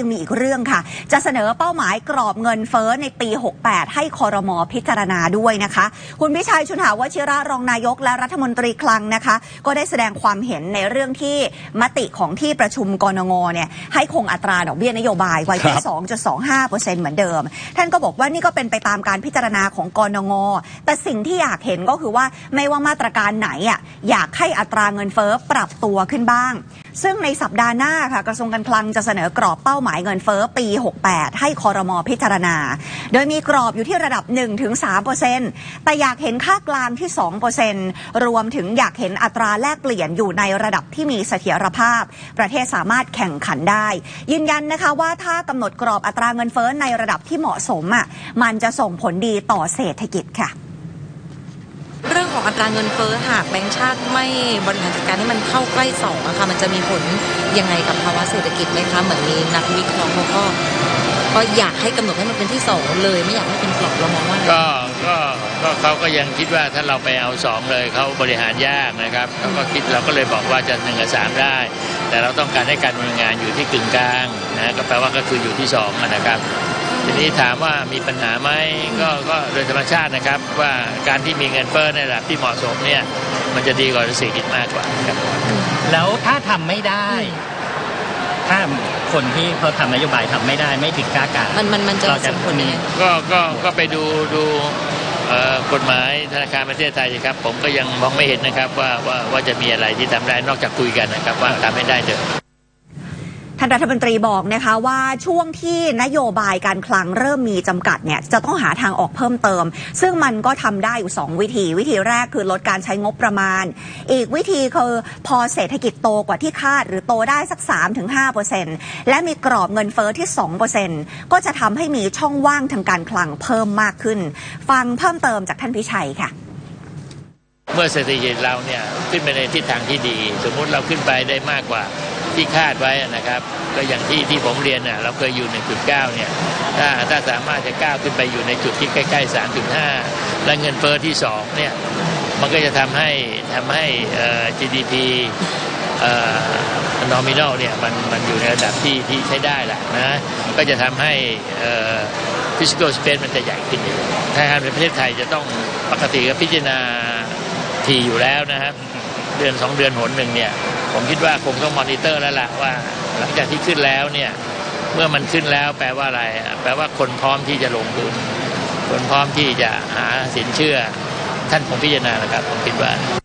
ยังมีอีกเรื่องค่ะ จะเสนอเป้าหมายกรอบเงินเฟ้อในปี 68 ให้คอรมอพิจารณาด้วยนะคะ คุณพิชัยชุนหาวชิระรองนายกและรัฐมนตรีคลังนะคะ ก็ได้แสดงความเห็นในเรื่องที่มติของที่ประชุมกรงงเนี่ยให้คงอัตราดอกเบี้ยนโยบายไว้ที่ 2.25%เหมือนเดิม ท่านก็บอกว่านี่ก็เป็นไปตามการพิจารณาของกรงงแต่สิ่งที่อยากเห็นก็คือว่าไม่ว่ามาตรการไหนอะอยากให้อัตราเงินเฟ้อปรับตัวขึ้นบ้างซึ่งในสัปดาห์หน้าค่ะกระทรวงการคลังจะเสนอกรอบเป้าหมายเงินเฟ้อปี 68 ให้คอรมอพิจารณา โดยมีกรอบอยู่ที่ระดับ 1-3%แต่อยากเห็นค่ากลางที่ 2%รวมถึงอยากเห็นอัตราแลกเปลี่ยนอยู่ในระดับที่มีเสถียรภาพ ประเทศสามารถแข่งขันได้ ยืนยันนะคะว่าถ้ากำหนดกรอบอัตราเงินเฟ้อในระดับที่เหมาะสมอะมันจะส่งผลดีต่อเศรษฐกิจค่ะ ของอัตราเงินเฟ้อหากแบงก์ชาติไม่บริหารจัดการให้มันเข้าใกล้สองอะค่ะมันจะมีผลยังไงกับภาวะเศรษฐกิจไหมคะเหมือนมีนักวิเคราะห์เขาก็ก็อยากให้กำหนดให้มันเป็นที่สองเลยไม่อยากให้เป็นกรอบเรามองว่าก็ก็ก็เขาก็ยังคิดว่าถ้าเราไปเอาสองเลยเขาบริหารยากนะครับเขาก็คิดเราก็เลยบอกว่าจะหนึ่งกับสามได้ แต่เราต้องการให้การดำเนินงานอยู่ที่กึ่งกลางนะก็แปลว่าก็คืออยู่ที่สองนะครับ ทีนี้ถามว่ามีปัญหาไหมก็ก็โดยธรรมชาตินะครับ ว่าการที่มีเงินเฟ้อในระดับที่เหมาะสมเนี่ยมันจะดีกว่าเศรษฐกิจมากกว่าครับแล้วถ้าทำไม่ได้ ถ้าคนที่เขาทำนโยบายทำไม่ได้ไม่ถึงกล้ากลางมันมันมันจะเราจะส่งผลยังไง ก็ก็ก็ไปดูดูเอ่อกฎหมายธนาคารประเทศไทยครับ ผมก็ยังมองไม่เห็นนะครับว่าว่าว่าจะมีอะไรที่ทำได้นอกจากคุยกันนะครับว่าทำให้ได้เถอะ ท่านรัฐมนตรีบอกนะคะว่าช่วงที่นโยบายการคลังเริ่มมีจำกัดเนี่ยจะต้องหาทางออกเพิ่มเติม ซึ่งมันก็ทำได้อยู่ 2 วิธี วิธีแรกคือลดการใช้งบประมาณ อีกวิธีคือพอเศรษฐกิจโตกว่าที่คาด หรือโตได้สัก 3-5%และมีกรอบเงินเฟอ้อที่ 2%ก็จะทำให้มีช่องว่างทางการคลังเพิ่มมากขึ้น ฟังเพิ่มเติมจากท่านพิชัยค่ะเมื่อเศรษฐกิจเราเนี่ยขึ้นไปในทิศทางที่ดี สมมุติเราขึ้นไปได้มากกว่าที่คาดไว้นะครับ ก็อย่างที่ที่ผมเรียนน่ะเราเคยอยู่ 1.9 เนี่ยถ้าถ้าสามารถจะก้าวขึ้นไปอยู่ในจุดที่ใกล้ๆ 3.5 และเงินเฟ้อที่ 2 เนี่ย มันก็จะทำให้ทำให้เอ่อ GDP เอ่อ nominal เนี่ยมันมันอยู่ในระดับที่ที่ใช้ได้แหละนะ ก็จะทำให้เอ่อ fiscal space มันจะใหญ่ขึ้นอยู่ธนาคารแห่งประเทศไทยจะต้องปกติก็พิจารณาทีอยู่แล้วนะครับ เดือนสองเดือนหนหนึ่งเนี่ย ผมคิดว่าคงต้องมอนิเตอร์แล้วล่ะว่าหลังจากที่ขึ้นแล้วเนี่ยเมื่อมันขึ้นแล้วแปลว่าอะไร แปลว่าคนพร้อมที่จะลงทุนคนพร้อมที่จะหาสินเชื่อท่านคงพิจารณาแล้วครับ ผมคิดว่า